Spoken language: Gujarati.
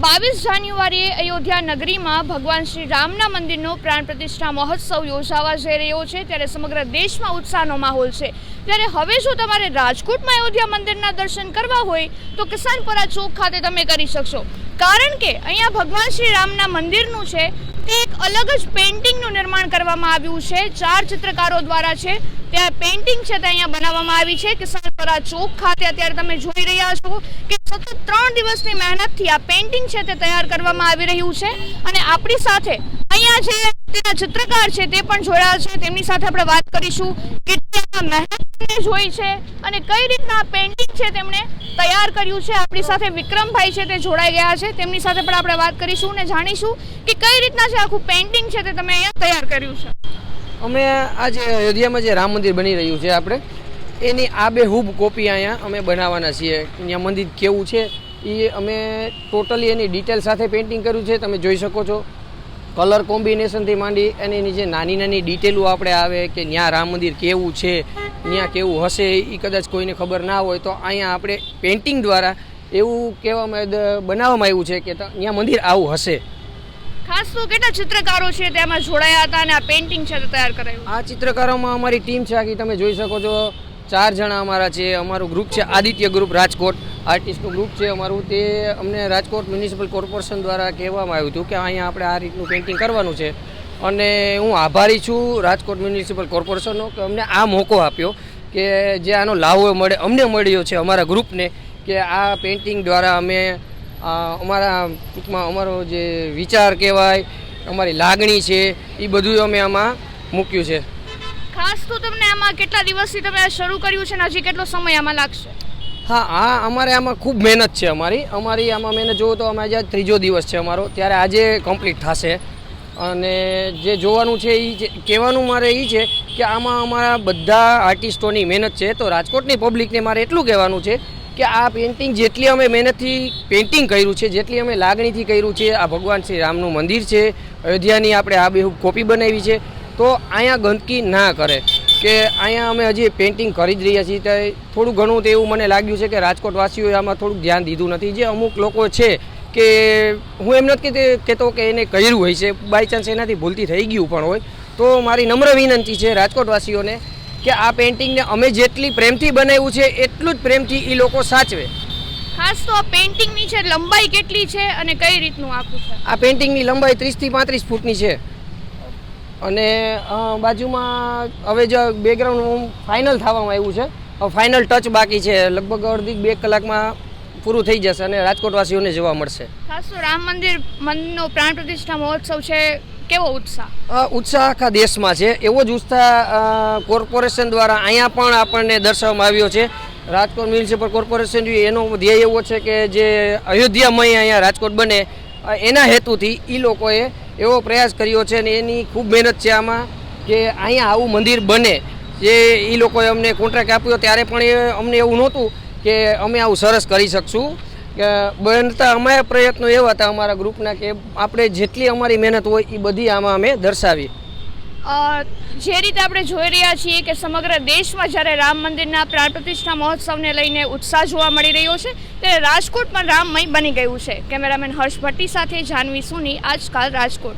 બાવીસ જાન્યુઆરીએ અયોધ્યા નગરીમાં ભગવાન શ્રી રામના મંદિરનો પ્રાણ પ્રતિષ્ઠા મહોત્સવ યોજાવા જઈ રહ્યો છે, ત્યારે સમગ્ર દેશમાં ઉત્સાહનો માહોલ છે. ત્યારે હવે જો તમારે રાજકોટમાં અયોધ્યા મંદિરના દર્શન કરવા હોય, તો કિસાનપરા ચોક ખાતે તમે કરી શકશો. કારણ કે અહીંયા ભગવાન શ્રી રામના મંદિરનું છે એક અલગ જ પેઇન્ટિંગનું નિર્માણ કરવામાં આવ્યું છે. ચાર ચિત્રકારો દ્વારા છે. ત્યાં પેઇન્ટિંગ છે તે અહીંયા બનાવવામાં આવી છે. કિસાનપરા ચોક ખાતે અત્યારે તમે જોઈ રહ્યા છો કે સતત ત્રણ દિવસની મહેનતથી આ પેઇન્ટિંગ છે તે તૈયાર કરવામાં આવી રહ્યું છે. અને આપણી સાથે અહીંયા જે તેના ચિત્રકાર છે તે પણ જોડાયા છે. તેમની સાથે આપણે વાત કરીશું કેટલી આ મહેનત જોઈ છે અને કઈ રીતના આ પેઇન્ટિંગ છે તેમણે તૈયાર કર્યું છે. આપણી સાથે વિક્રમભાઈ છે, તે જોડાઈ ગયા છે. તેમની સાથે પણ આપણે વાત કરીશું અને જાણીશું કે કઈ રીતના છે આખું પેઇન્ટિંગ છે તે તમે અહીંયા તૈયાર કર્યું છે. અમે આજે અયોધ્યામાં જે રામ મંદિર બની રહ્યું છે આપણે, એની આબેહૂબ કોપી અહીંયા અમે બનાવવાના છીએ. અહીંયા મંદિર કેવું છે એ અમે ટોટલી એની ડિટેલ સાથે પેઇન્ટિંગ કર્યું છે, તમે જોઈ શકો છો. કલર કોમ્બિનેશનથી માંડી એની જે નાની નાની ડિટેલો આપણે આવે કે ત્યાં રામ મંદિર કેવું છે ત્યાં કેવું હશે એ કદાચ કોઈને ખબર ના હોય તો અહીંયા આપણે પેઇન્ટિંગ દ્વારા એવું કહેવામાં બનાવવામાં આવ્યું છે કે ત્યાં મંદિર આવું હશે. ખાસ તો કેટલા ચિત્રકારો છે તેમાં જોડાયા હતા અને આ પેઇન્ટિંગ છે તૈયાર કરાયું? આ ચિત્રકારોમાં અમારી ટીમ છે આખી તમે જોઈ શકો છો ચાર જણા અમારા છે અમારું ગ્રુપ છે આદિત્ય ગ્રુપ રાજકોટ. આર્ટિસ્ટનું ગ્રુપ છે અમારું તે અમને રાજકોટ મ્યુનિસિપલ કોર્પોરેશન દ્વારા કહેવામાં આવ્યું હતું કે અહીંયા આપણે આ રીતનું પેઇન્ટિંગ કરવાનું છે. અને હું આભારી છું રાજકોટ મ્યુનિસિપલ કોર્પોરેશનનો કે અમને આ મોકો આપ્યો કે જે આનો લાવો મળે, અમને મળ્યો છે અમારા ગ્રુપને કે આ પેઇન્ટિંગ દ્વારા અમે અમારા ટૂંકમાં અમારો જે વિચાર કહેવાય, અમારી લાગણી છે એ બધું અમે આમાં મૂક્યું છે. ખાસ તો તમને આમાં કેટલા દિવસથી તમે શરૂ કર્યું છે અને હજી કેટલો સમય આમાં લાગશે? હા આ અમારે આમાં ખૂબ મહેનત છે અમારી. અમારી આમાં મહેનત જોવો તો અમે આજે ત્રીજો દિવસ છે અમારો. ત્યારે આજે કમ્પ્લીટ થશે. અને જે જોવાનું છે એ કહેવાનું મારે એ છે કે આમાં અમારા બધા આર્ટિસ્ટોની મહેનત છે. તો રાજકોટની પબ્લિકને મારે એટલું કહેવાનું છે કે આ પેઇન્ટિંગ જેટલી અમે મહેનતથી પેઇન્ટિંગ કર્યું છે, જેટલી અમે લાગણીથી કર્યું છે, આ ભગવાન શ્રી રામનું મંદિર છે, અયોધ્યાની આપણે આ બેહુ કોપી બનાવી છે, તો અહીંયા ગંદકી ના કરે. કે અહીંયા અમે હજી પેઇન્ટિંગ કરી જ રહ્યા છીએ. ત્યારે થોડું ઘણું તો એવું મને લાગ્યું છે કે રાજકોટવાસીઓએ આમાં થોડુંક ધ્યાન દીધું નથી. જે અમુક લોકો છે કે હું એમ નથી કહેતી- કે એને કર્યું હોય છે. બાય ચાન્સ એનાથી ભૂલથી થઈ ગયું પણ હોય. તો મારી નમ્ર વિનંતી છે રાજકોટવાસીઓને કે આ પેઇન્ટિંગને અમે જેટલી પ્રેમથી બનાવ્યું છે એટલું જ પ્રેમથી એ લોકો સાચવે. ખાસ તો આ પેઇન્ટિંગની છે લંબાઈ કેટલી છે અને કઈ રીતનું આખું છે? આ પેઇન્ટિંગની લંબાઈ ત્રીસથી પાંત્રીસ ફૂટની છે. અને બાજુમાં હવે જો બેકગ્રાઉન્ડ ફાઇનલ થવામાં આવ્યું છે. ફાઇનલ ટચ બાકી છે. લગભગ અડધી બે કલાકમાં પૂરું થઈ જશે અને રાજકોટવાસીઓને જોવા મળશે. ખાસ તો રામ મંદિર મંદિરનો પ્રાણ પ્રતિષ્ઠા મહોત્સવ છે. કેવો ઉત્સાહ? ઉત્સાહ આખા દેશમાં છે. એવો જ ઉત્સાહ કોર્પોરેશન દ્વારા અહીંયા પણ આપણને દર્શાવવામાં આવ્યો છે. રાજકોટ મ્યુનિસિપલ કોર્પોરેશન એનો ધ્યેય એવો છે કે જે અયોધ્યામય અહીંયા રાજકોટ બને એના હેતુથી એ લોકોએ એવો પ્રયાસ કર્યો છે અને એની ખૂબ મહેનત છે આમાં કે અહીંયા આવું મંદિર બને. જે એ લોકોએ અમને કોન્ટ્રાક્ટ આપ્યો ત્યારે પણ એ અમને એવું નહોતું કે અમે આવું સરસ કરી શકશું. બનતા અમારા પ્રયત્નો એવા હતા અમારા ગ્રુપના કે આપણે જેટલી અમારી મહેનત હોય એ બધી આમાં અમે દર્શાવી જે રીતે આપણે જોઈ રહ્યા છીએ કે સમગ્ર દેશમાં જ્યારે રામ મંદિરના પ્રાણ પ્રતિષ્ઠા મહોત્સવને લઈને ઉત્સાહ જોવા મળી રહ્યો છે, ત્યારે રાજકોટ પણ રામમય બની ગયું છે. કેમેરામેન હર્ષ ભટ્ટી સાથે જાનવી સોની, આજકાલ રાજકોટ.